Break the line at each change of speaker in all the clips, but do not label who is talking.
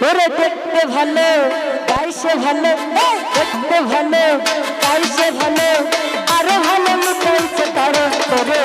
ওরে দেখতে ভালো তাই ভালো দেখতে ভালো তাই ভালো আরও ভালো লুকাইছে তার করে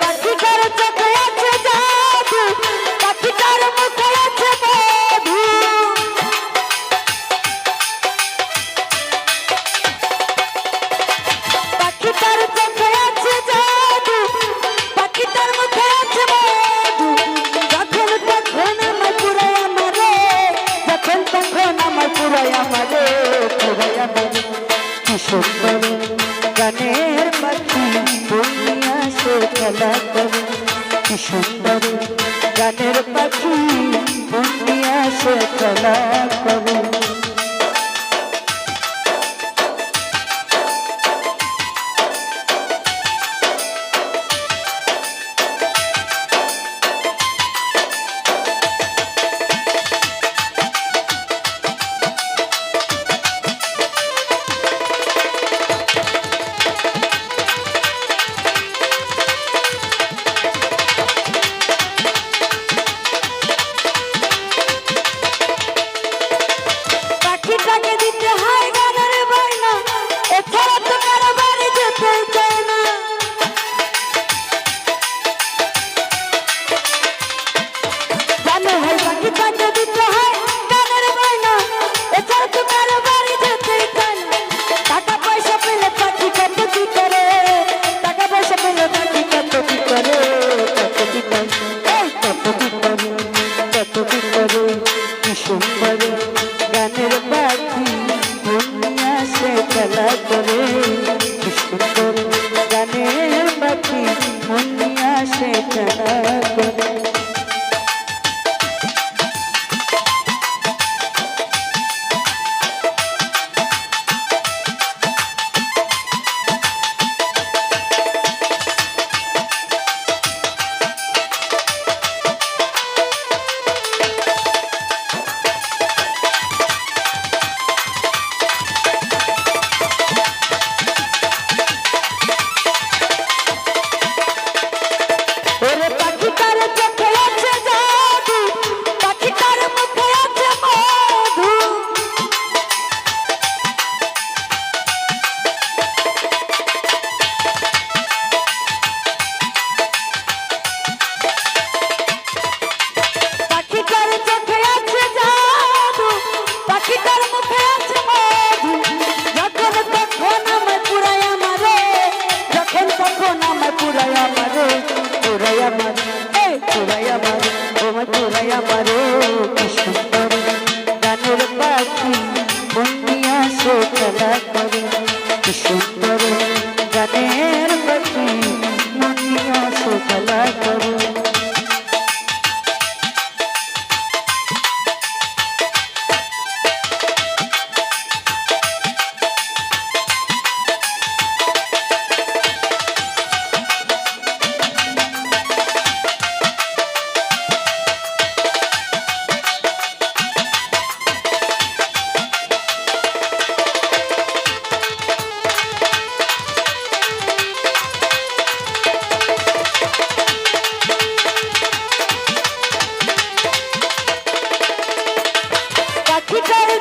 পাখিটার চোখে আছে জাদু পাখিটার কি সুন্দর গানের পাখি বন্দিয়া সে খেলা গানের পাখি দুনিয়া সে খেলা করে। সুন্দর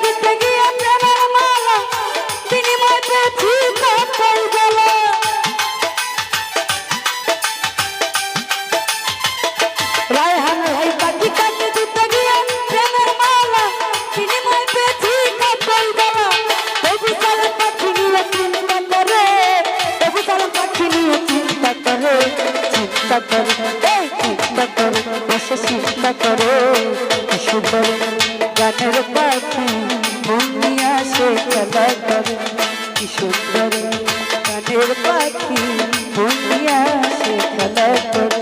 baby. গানেরপথে বন্দিয়া সে খেলা করে কি সুন্দর গানের পাখি বন্দিয়া সে খেলা করে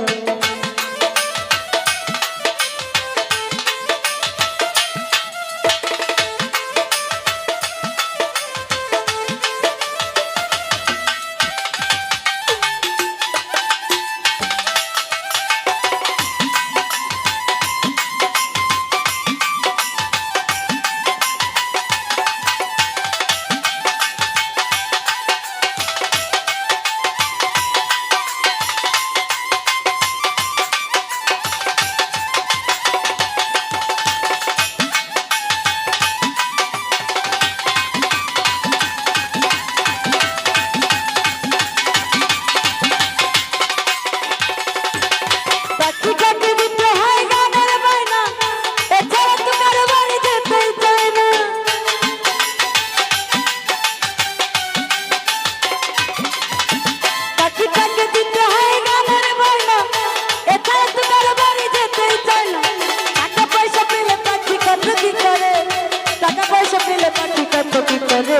ভিতরে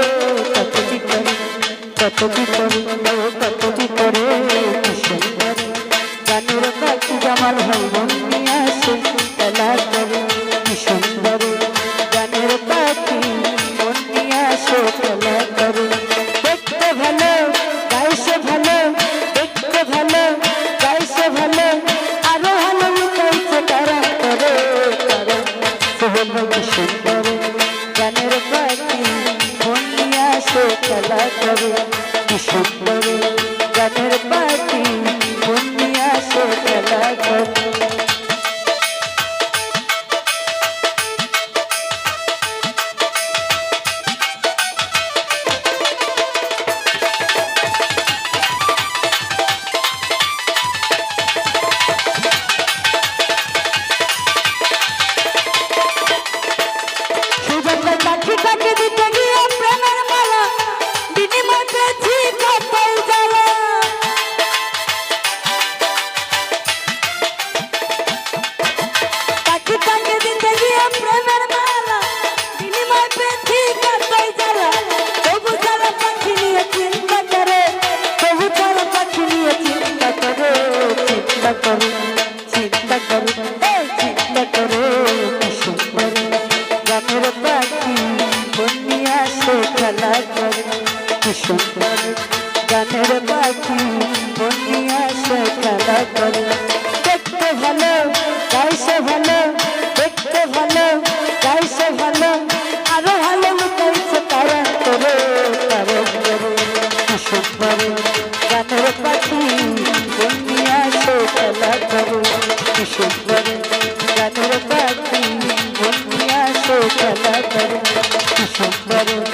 কত ভিতরে কত ভিতরে কত ভিতরে কি সুন্দর। জানুর কাছে জামাল হইব সুন্দর গানের পাখি বনিয়া সে খেলা করে। দেখতে ভালো, গাইছে ভালো, দেখতে ভালো, গাইছে ভালো। আরও ভালো লুকাইছে তারা করে কারণ গানের পাখি বনিয়া সে খেলা করে। গানের পাখি বনিয়া সে খেলা করে।